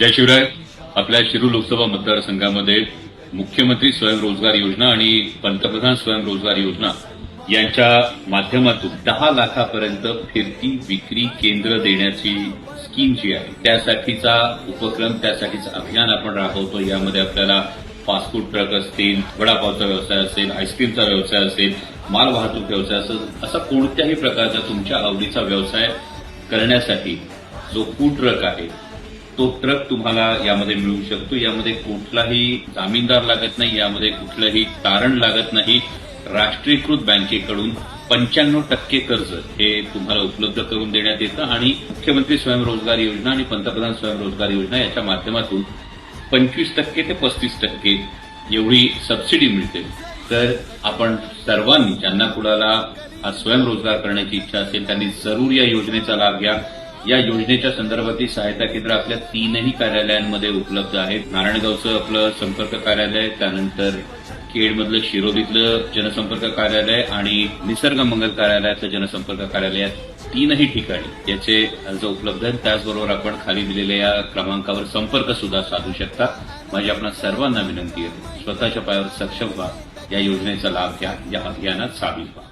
जय आपल्या शिरू लोकसभा मतदारसंघामध्ये मुख्यमंत्री स्वयंरोजगार योजना आणि पंतप्रधान स्वयंरोजगार योजना यांच्या माध्यमातून दहा लाखापर्यंत फिरती विक्री केंद्र देण्याची स्कीम जी आहे त्यासाठीचा उपक्रम त्यासाठीचं अभियान आपण राबवतो यामध्ये आपल्याला फास्ट फूड ट्रक असतील वडापावचा व्यवसाय असेल आईस्क्रीमचा व्यवसाय असेल माल वाहतूक व्यवसाय असेल असा कोणत्याही प्रकारचा तुमच्या आवडीचा व्यवसाय करण्यासाठी जो फूड ट्रक आहे तो ट्रक तुम्हाला यामध्ये मिळू शकतो. यामध्ये कुठलाही जामीनदार लागत नाही यामध्ये कुठलंही तारण लागत नाही. राष्ट्रीयकृत बँकेकडून पंच्याण्णव टक्के कर्ज हे तुम्हाला उपलब्ध करून देण्यात येतं. आणि मुख्यमंत्री स्वयंरोजगार योजना आणि पंतप्रधान स्वयंरोजगार योजना याच्या माध्यमातून पंचवीस टक्के ते पस्तीस टक्के एवढी सबसिडी मिळते. तर आपण सर्वांनी ज्यांना कुणाला हा स्वयंरोजगार करण्याची इच्छा असेल त्यांनी जरूर या योजनेचा लाभ घ्या. या योजनेच्या संदर्भातील सहायता केंद्र आपल्या तीनही कार्यालयांमध्ये उपलब्ध आहेत. नारायणगावचं आपलं संपर्क कार्यालय त्यानंतर केडमधलं शिरोलीतलं जनसंपर्क कार्यालय आणि निसर्ग मंगल कार्यालयातलं जनसंपर्क कार्यालय तीनही ठिकाणी याचे अर्ज उपलब्ध आहेत. त्याचबरोबर आपण खाली दिलेल्या या क्रमांकावर संपर्क सुद्धा साधू शकता. माझी आपणा सर्वांना विनंती आहे स्वतःच्या पायावर सक्षम व्हा या योजनेचा लाभ घ्या या अभियानात सामील व्हा.